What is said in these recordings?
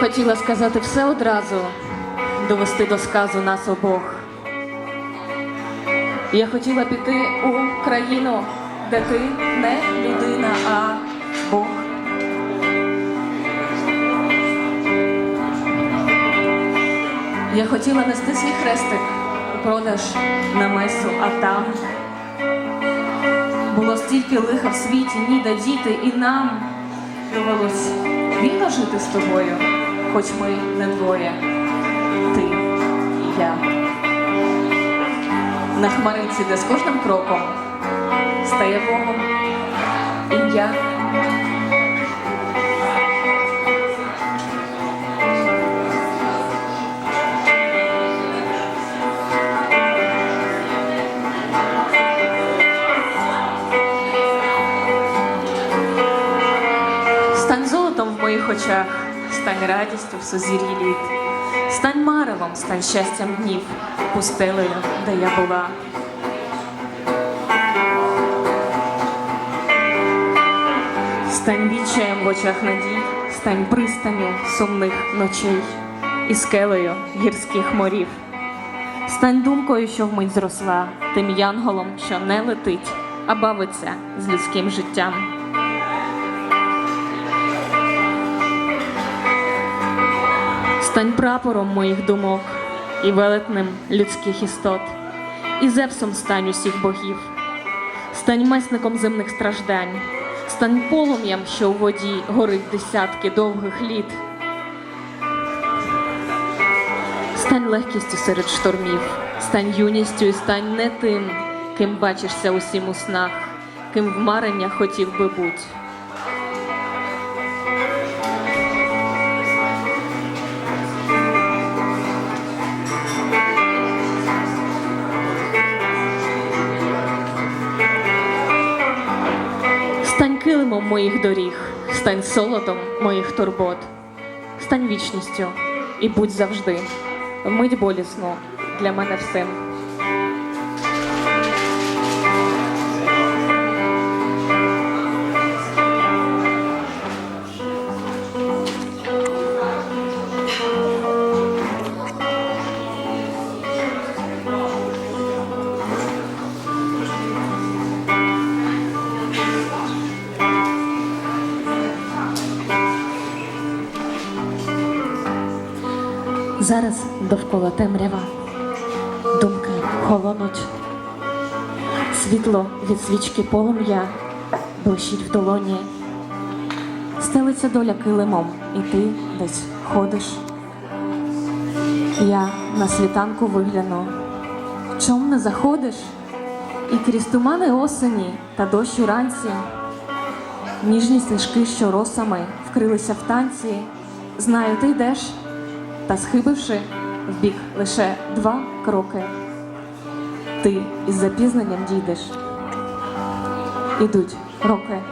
хотіла сказати все одразу, довести до сказу нас обох. Я хотіла піти у країну, де ти не людина, а Бог. Я хотіла нести свій хрестик у продаж на месу, а там було стільки лиха в світі, ніде діти, і нам довелось вільно жити з тобою, хоч ми не двоє, ти і я. На хмариці, де з кожним кроком стає Богом ім'я. Стань золотом в моїх очах, стань радістю в сузір'ї літ, стань маревом, стань щастям днів, пустелею, де я була. Стань відчаєм в очах надій, стань пристаню сумних ночей і скелею гірських морів. Стань думкою, що вмить зросла, тим янголом, що не летить, а бавиться з людським життям. Стань прапором моїх думок і велетнем людських істот, і зевсом стань усіх богів, стань месником земних страждань, стань полум'ям, що у воді горить десятки довгих літ. Стань легкістю серед штормів, стань юністю і стань не тим, ким бачишся усім у снах, ким в мареннях хотів би бути. Моїх доріг, стань солодом моїх турбот, стань вічністю і будь завжди, мить болісно для мене всім. Зараз довкола темрява, думки холонуть, світло від свічки полум'я блищить в долоні, стелиться доля килимом, і ти десь ходиш. Я на світанку вигляну, чом не заходиш, і крізь тумани осені та дощ уранці, ніжні стежки, що росами вкрилися в танці, знаю, ти йдеш та схибивши в бік лише два кроки, ти із запізненням дійдеш. Ідуть роки.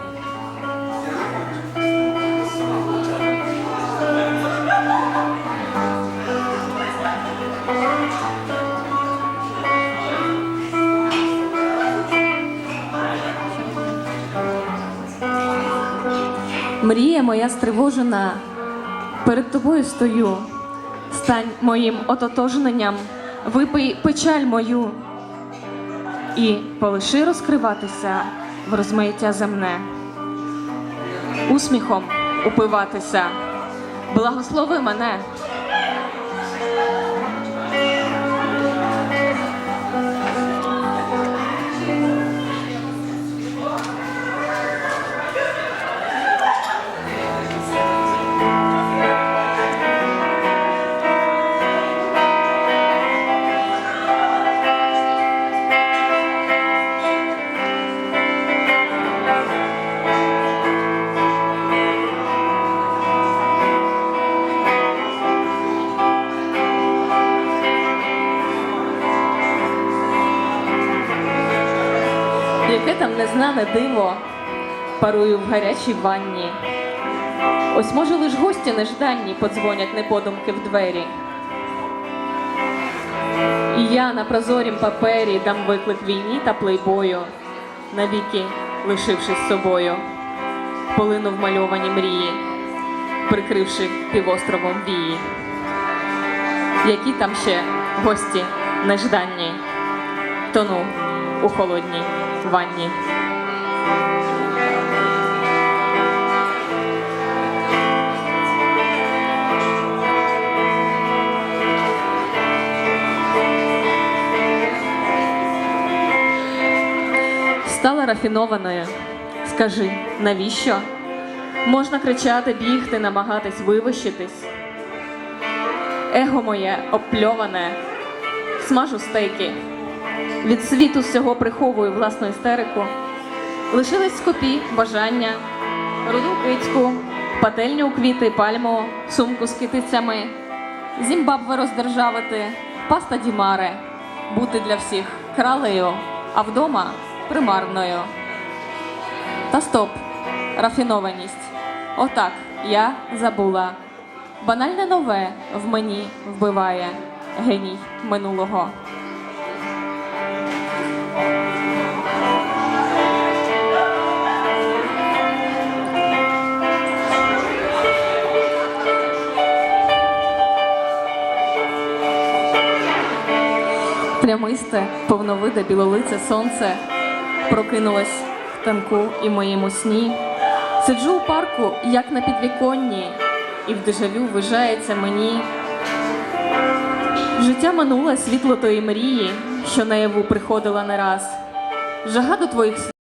Мрія моя стривожена, перед тобою стою. Стань моїм ототожненням, випий печаль мою і полиши розкриватися в розмаїття земне, усміхом упиватися, благослови мене. Там незнане диво парую в гарячій ванні. Ось може лиш гості нежданні подзвонять неподумки в двері. І я на прозорім папері дам виклик війні та плейбою, навіки лишившись собою, полину вмальовані мрії. прикривши півостровом вії. Які там ще гості нежданні, тону у холодній ванні. Стала рафінованою. Скажи, навіщо? Можна кричати, бігти, намагатись вивищитись. Его моє обпльоване, смажу стейки. Від світу всього приховую власну істерику. Лишились скопі, бажання, руду кицьку, пательню у квіти, пальму, сумку з китицями, Зімбабве роздержавити, паста дімаре, бути для всіх кралею, а вдома примарною. Та стоп, рафінованість. Отак я забула. Банальне нове в мені вбиває геній минулого. Прямисте, повновиде білолице сонце прокинулось в танку і моєму сні. Сиджу у парку, як на підвіконні, і в дежавю вижається мені. Життя минуле світло тої мрії, що наяву приходила не раз. Жага до твоїх